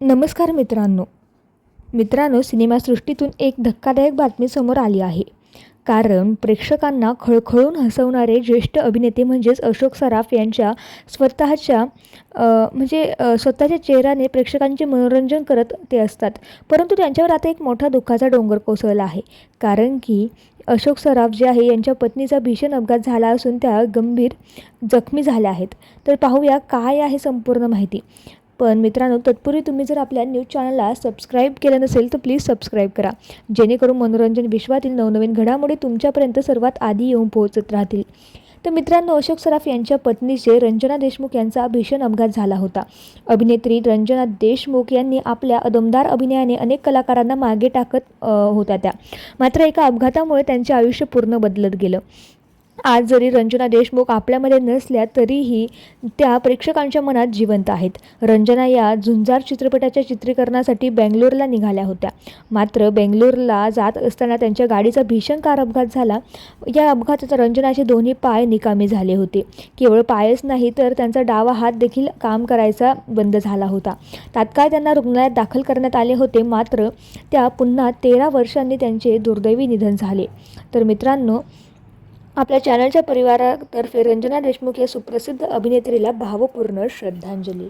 नमस्कार मित्रांनो. मित्रांनो सिनेमासृष्टीतून एक धक्कादायक बातमी समोर आली आहे. कारण प्रेक्षकांना खळखळून हसवणारे ज्येष्ठ अभिनेते म्हणजेच अशोक सराफ यांच्या स्वतःच्या म्हणजे स्वतःच्या चेहऱ्याने प्रेक्षकांचे मनोरंजन करत ते असतात. परंतु त्यांच्यावर आता एक मोठा दुःखाचा डोंगर कोसळला आहे. कारण की अशोक सराफ जे आहे यांच्या पत्नीचा भीषण अपघात झाला असून त्या गंभीर जखमी झाल्या आहेत. तर पाहूया काय आहे संपूर्ण माहिती. पण मित्रांनो तत्पूर्वी तुम्ही जर आपल्या न्यूज चॅनलला सबस्क्राईब केलं नसेल तर प्लीज सबस्क्राईब करा. जेणेकरून मनोरंजन विश्वातील नवनवीन घडामोडी तुमच्यापर्यंत सर्वात आधी येऊन पोहोचत राहतील. तर मित्रांनो अशोक सराफ यांच्या पत्नीचे रंजना देशमुख यांचा भीषण अपघात झाला होता. अभिनेत्री रंजना देशमुख यांनी आपल्या अदमदार अभिनयाने अनेक कलाकारांना मागे टाकत होत्या त्या. मात्र एका अपघातामुळे त्यांचे आयुष्य पूर्ण बदलत गेलं. आज जरी रंजना देशमुख आपल्यामध्ये नसल्या तरीही त्या प्रेक्षकांच्या मनात जिवंत आहेत. रंजना या झुंजार चित्रपटाच्या चित्रीकरणासाठी बेंगलोरला निघाल्या होत्या. मात्र बेंगलोरला जात असताना त्यांच्या गाडीचा भीषण कार अपघात झाला. या अपघातात रंजनाचे दोन्ही पाय निकामी झाले होते. केवळ पायच नाही तर त्यांचा डावा हात देखील काम करायचा बंद झाला होता. तात्काळ त्यांना रुग्णालयात दाखल करण्यात आले होते. मात्र त्या पुन्हा तेरा वर्षांनी त्यांचे दुर्दैवी निधन झाले. तर मित्रांनो आपल्या चॅनलच्या परिवारातर्फे रंजना देशमुख या सुप्रसिद्ध अभिनेत्रीला भावपूर्ण श्रद्धांजली.